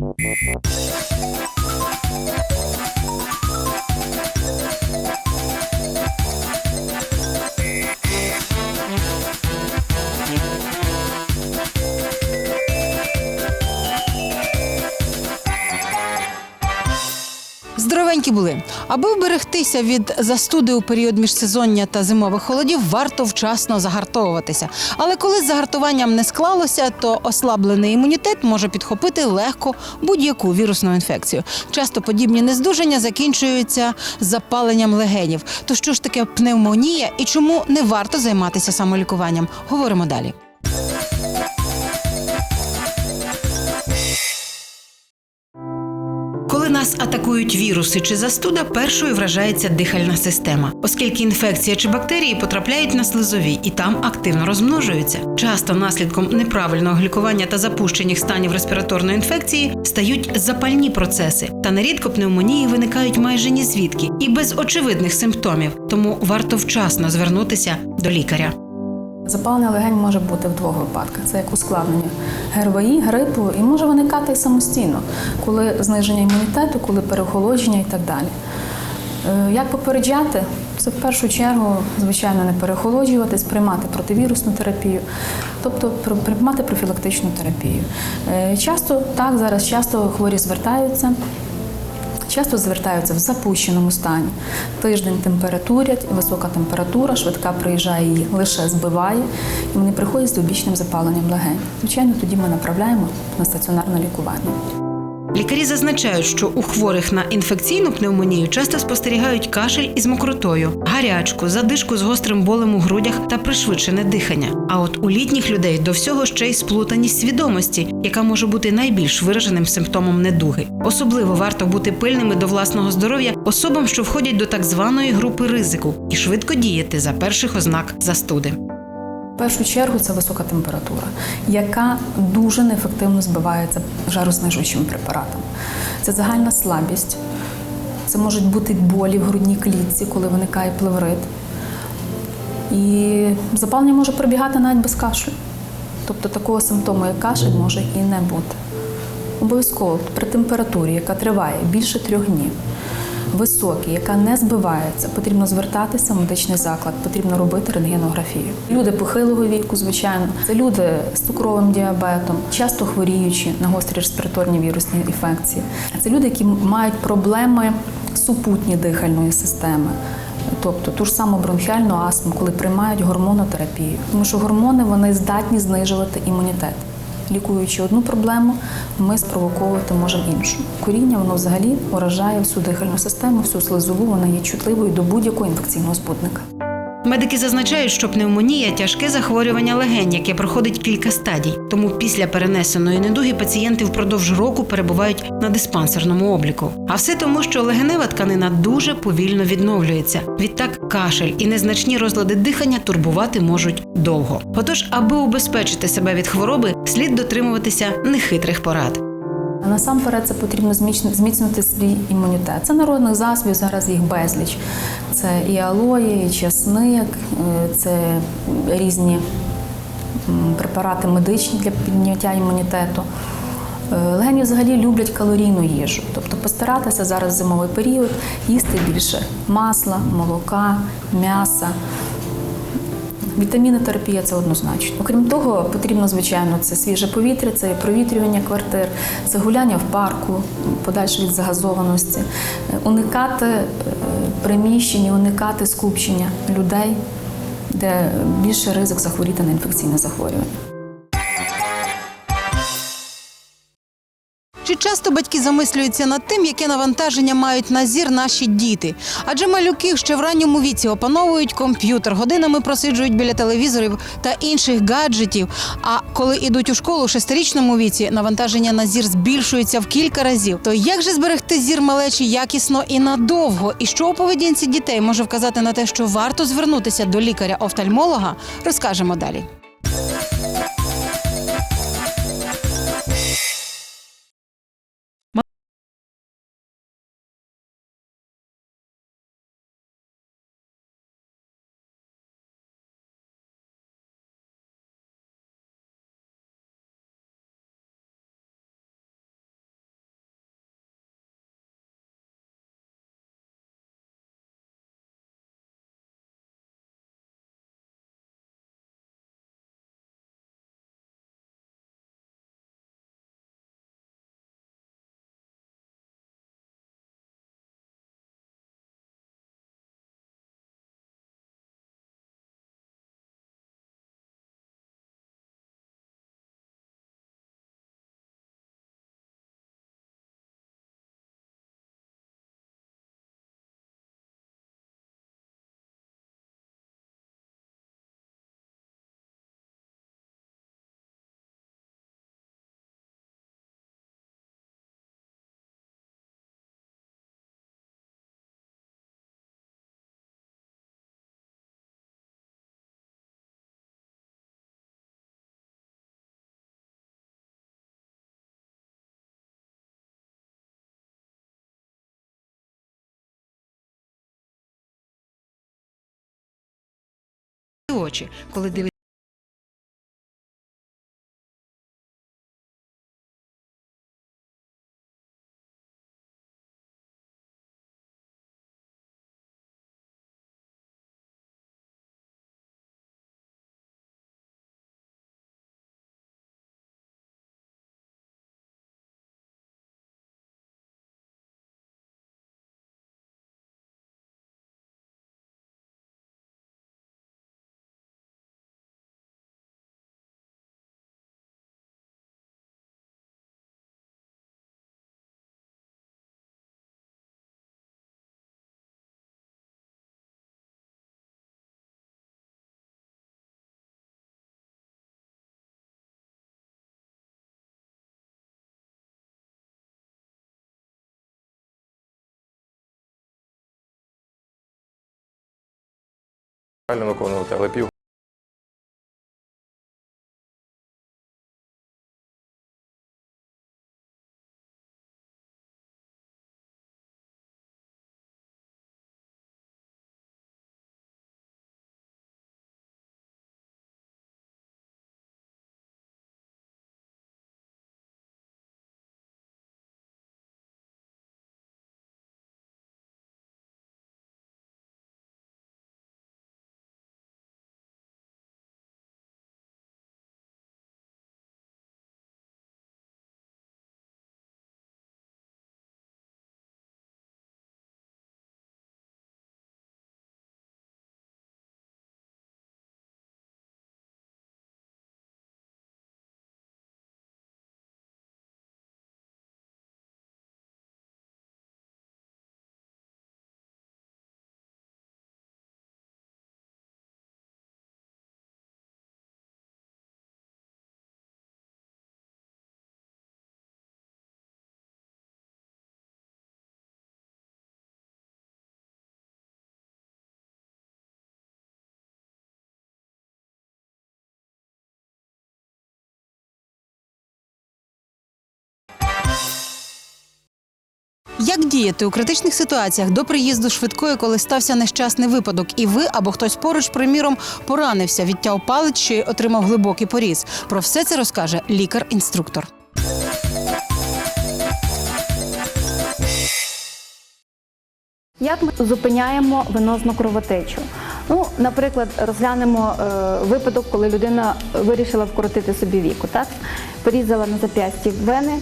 Thank you. Здоровенькі були. Аби вберегтися від застуди у період міжсезоння та зимових холодів, варто вчасно загартовуватися. Але коли з загартуванням не склалося, то ослаблений імунітет може підхопити легко будь-яку вірусну інфекцію. Часто подібні нездужання закінчуються запаленням легенів. То що ж таке пневмонія і чому не варто займатися самолікуванням? Говоримо далі. Нас атакують віруси чи застуда, першою вражається дихальна система, оскільки інфекція чи бактерії потрапляють на слизові і там активно розмножуються. Часто наслідком неправильного лікування та запущених станів респіраторної інфекції стають запальні процеси, та нерідко пневмонії виникають майже ні звідки і без очевидних симптомів. Тому варто вчасно звернутися до лікаря. Запалення легень може бути в двох випадках: це як ускладнення ГРВІ, грипу, і може виникати самостійно, коли зниження імунітету, коли переохолодження і так далі. Е, Як попереджати? Це в першу чергу, звичайно, не переохолоджуватись, приймати противірусну терапію, тобто при- приймати профілактичну терапію. Е, Часто так зараз часто хворі звертаються. Часто звертаються в запущеному стані. Тиждень температурять, висока температура, швидка приїжджає її лише збиває, і вони приходять з обічним запаленням легень. Звичайно, тоді ми направляємо на стаціонарне лікування. Лікарі зазначають, що у хворих на інфекційну пневмонію часто спостерігають кашель із мокротою, гарячку, задишку з гострим болем у грудях та пришвидшене дихання. А от у літніх людей до всього ще й сплутаність свідомості, яка може бути найбільш вираженим симптомом недуги. Особливо варто бути пильними до власного здоров'я особам, що входять до так званої групи ризику, і швидко діяти за перших ознак застуди. Першу чергу це висока температура, яка дуже неефективно збивається жарознижуючими препаратами. Це загальна слабість, це можуть бути болі в грудній клітці, коли виникає плеврит. І запалення може пробігати навіть без кашлю. Тобто такого симптому, як кашель, може і не бути. Обов'язково при температурі, яка триває більше трьох днів, високій, яка не збивається, потрібно звертатися в медичний заклад, потрібно робити рентгенографію. Люди похилого віку, звичайно, це люди з цукровим діабетом, часто хворіючі на гострі респіраторні вірусні інфекції. Це люди, які мають проблеми супутні дихальної системи. Тобто ту ж саму бронхіальну астму, коли приймають гормонотерапію, тому що гормони вони здатні знижувати імунітет. Лікуючи одну проблему, ми спровоковувати можемо іншу. Коріння воно взагалі уражає всю дихальну систему, всю слизову, вона є чутливою до будь-якого інфекційного спутника. Медики зазначають, що пневмонія тяжке захворювання легень, яке проходить кілька стадій. Тому після перенесеної недуги пацієнти впродовж року перебувають на диспансерному обліку. А все тому, що легенева тканина дуже повільно відновлюється. Відтак кашель і незначні розлади дихання турбувати можуть довго. Отож, аби убезпечити себе від хвороби, слід дотримуватися нехитрих порад. Насамперед це потрібно зміцнити свій імунітет. Це народних засобів, зараз їх безліч. Це і алої, і часник, е, це різні препарати медичні для підняття імунітету. Е, Легені взагалі люблять калорійну їжу, тобто постаратися зараз зимовий період їсти більше масла, молока, м'яса. Вітамінотерапія це однозначно. Окрім того, потрібно, звичайно, це свіже повітря, це провітрювання квартир, це гуляння в парку, подальше від загазованості, Е, уникати приміщення, приміщень, уникати скупчення людей, де більше ризик захворіти на інфекційне захворювання. Часто батьки замислюються над тим, яке навантаження мають на зір наші діти? Адже малюки ще в ранньому віці опановують комп'ютер, годинами просиджують біля телевізорів та інших гаджетів. А коли йдуть у школу в шестирічному віці, навантаження на зір збільшується в кілька разів. То як же зберегти зір малечі якісно і надовго? І що у поведінці дітей може вказати на те, що варто звернутися до лікаря-офтальмолога, розкажемо далі. Очі, коли дивиться. Правильно виконувати, але пів Як діяти у критичних ситуаціях до приїзду швидкої, коли стався нещасний випадок, і ви або хтось поруч, приміром, поранився, відтяв палець чи отримав глибокий поріз? Про все це розкаже лікар-інструктор. Як ми зупиняємо венозну кровотечу? Ну, наприклад, розглянемо е, випадок, коли людина вирішила вкоротити собі віку. Так? Порізала на зап'ясті вени,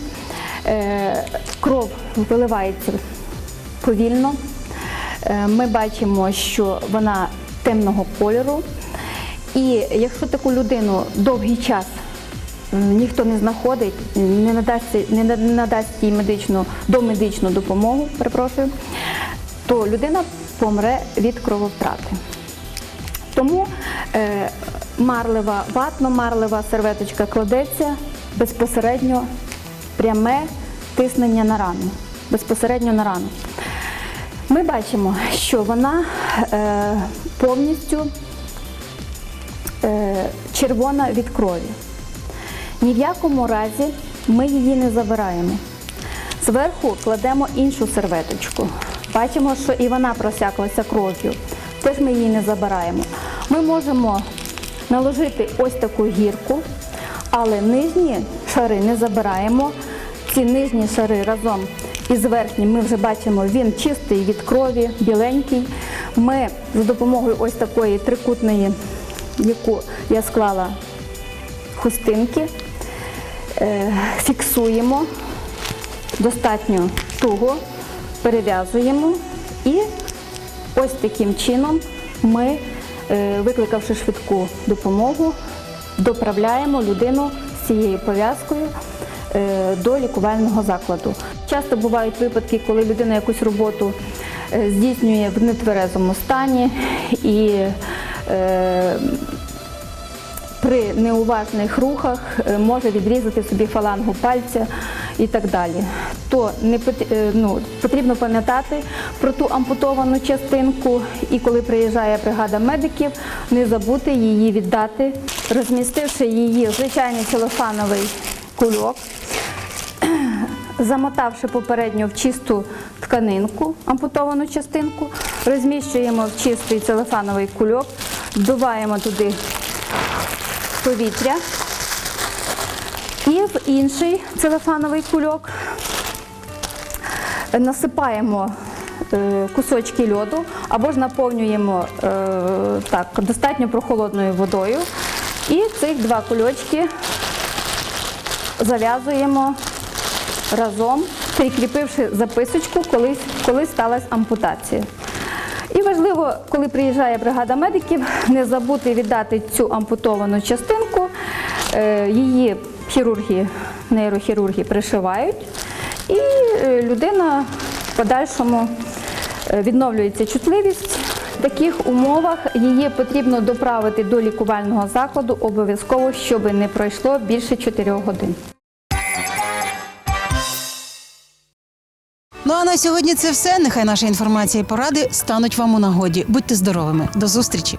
кров виливається повільно. Е, ми бачимо, що вона темного кольору. І якщо таку людину довгий час ніхто не знаходить, не надасть, не надасть їй медичну, домедичну допомогу, перепрошую, то людина помре від крововтрати. Тому е, марлева, ватно-марлева серветочка кладеться безпосередньо пряме тиснення на рану. Безпосередньо на рану. Ми бачимо, що вона е, повністю е, червона від крові. Ні в якому разі ми її не забираємо. Зверху кладемо іншу серветочку. Бачимо, що і вона просяклася кров'ю. Теж ми її не забираємо. Ми можемо наложити ось таку гірку, але нижні шари не забираємо. Ці нижні шари разом із верхнім ми вже бачимо, він чистий від крові, біленький. Ми за допомогою ось такої трикутної, яку я склала хустинки, е, фіксуємо достатньо туго, перев'язуємо і ось таким чином ми, е, викликавши швидку допомогу, доправляємо людину цією пов'язкою е, до лікувального закладу. Часто бувають випадки, коли людина якусь роботу е, здійснює в нетверезому стані і е, при неуважних рухах е, може відрізати собі фалангу пальця і так далі. То не е, ну, потрібно пам'ятати про ту ампутовану частинку, і коли приїжджає бригада медиків, не забути її віддати, розмістивши її в звичайний целофановий кульок, замотавши попередньо в чисту тканинку, ампутовану частинку, розміщуємо в чистий целофановий кульок, вдуваємо туди повітря. І в інший целофановий кульок насипаємо е, кусочки льоду або ж наповнюємо е, так, достатньо прохолодною водою. І цих два кульочки зав'язуємо разом, прикріпивши записочку, коли, коли сталася ампутація. І важливо, коли приїжджає бригада медиків, не забути віддати цю ампутовану частинку. Е, Її хірурги, нейрохірурги пришивають, і е, людина в подальшому е, відновлюється чутливість. В таких умовах її потрібно доправити до лікувального закладу обов'язково, щоб не пройшло більше 4 годин. Ну а на сьогодні це все. Нехай наша інформація і поради стануть вам у нагоді. Будьте здоровими. До зустрічі!